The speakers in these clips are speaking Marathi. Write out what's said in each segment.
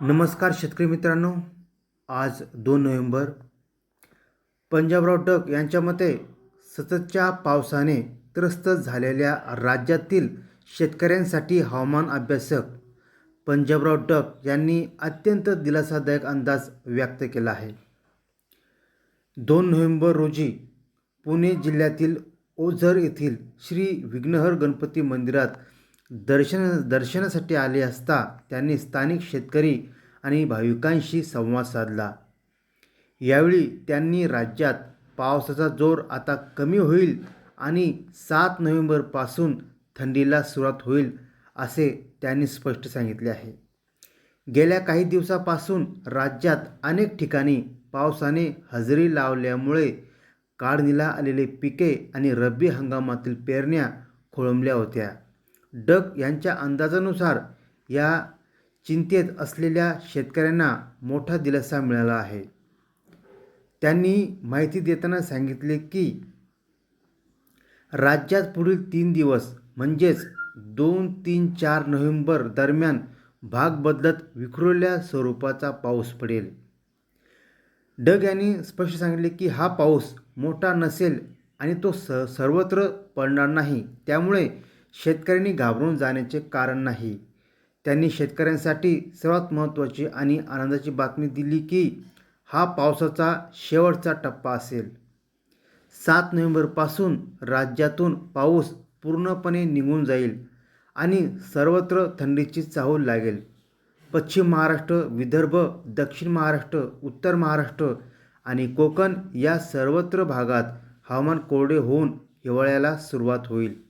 नमस्कार शेतकरी मित्रांनो. आज दोन नोव्हेंबर. पंजाबराव टक यांच्या मते सततच्या पावसाने त्रस्त झालेल्या राज्यातील शेतकऱ्यांसाठी हवामान अभ्यासक पंजाबराव टक यांनी अत्यंत दिलासादायक अंदाज व्यक्त केला आहे. दोन नोव्हेंबर रोजी पुणे जिल्ह्यातील ओझर येथील श्री विघ्नहर गणपती मंदिरात दर्शन दर्शनासाठी आले असता त्यांनी स्थानिक शेतकरी आणि भाविकांशी संवाद साधला. यावेळी त्यांनी राज्यात पावसाचा जोर आता कमी होईल आणि सात नोव्हेंबरपासून थंडीला सुरुवात होईल असे त्यांनी स्पष्ट सांगितले आहे. गेल्या काही दिवसापासून राज्यात अनेक ठिकाणी पावसाने हजेरी लावल्यामुळे काढणीला आलेले पिके आणि रब्बी हंगामातील पेरण्या खोळंबल्या होत्या. डक यांच्या अंदाजानुसार या चिंतेत असलेल्या शेतकऱ्यांना मोठा दिलासा मिळाला आहे. त्यांनी माहिती देताना सांगितले की राज्यात पुढील तीन दिवस म्हणजेच दोन तीन चार नोव्हेंबर दरम्यान भाग बदलत विखुरलेल्या स्वरूपाचा पाऊस पडेल. डग यांनी स्पष्ट सांगितले की हा पाऊस मोठा नसेल आणि तो स सर्वत्र पडणार नाही. त्यामुळे शेतकऱ्यांनी घाबरून जाण्याचे कारण नाही. त्यांनी शेतकऱ्यांसाठी सर्वात महत्त्वाची आणि आनंदाची बातमी दिली की हा पावसाचा शेवटचा टप्पा असेल. सात नोव्हेंबरपासून राज्यातून पाऊस पूर्णपणे निघून जाईल आणि सर्वत्र थंडीची चाहूल लागेल. पश्चिम महाराष्ट्र विदर्भ दक्षिण महाराष्ट्र उत्तर महाराष्ट्र आणि कोकण या सर्वत्र भागात हवामान कोरडे होऊन हिवाळ्याला सुरुवात होईल.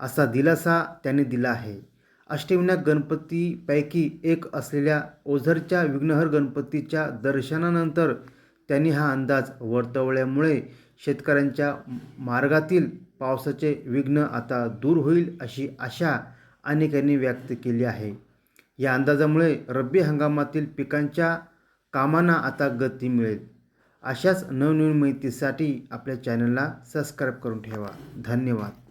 असा दिलासा त्यांनी दिला आहे. अष्टविनायक गणपतीपैकी एक असलेल्या ओझरच्या विघ्नहर गणपतीच्या दर्शनानंतर त्यांनी हा अंदाज वर्तवल्यामुळे शेतकऱ्यांच्या मार्गातील पावसाचे विघ्न आता दूर होईल अशी आशा अनेकांनी व्यक्त केली आहे. या अंदाजामुळे रब्बी हंगामातील पिकांच्या कामांना आता गती मिळेल. अशाच नवनवीन माहितीसाठी आपल्या चॅनलला सबस्क्राईब करून ठेवा. धन्यवाद.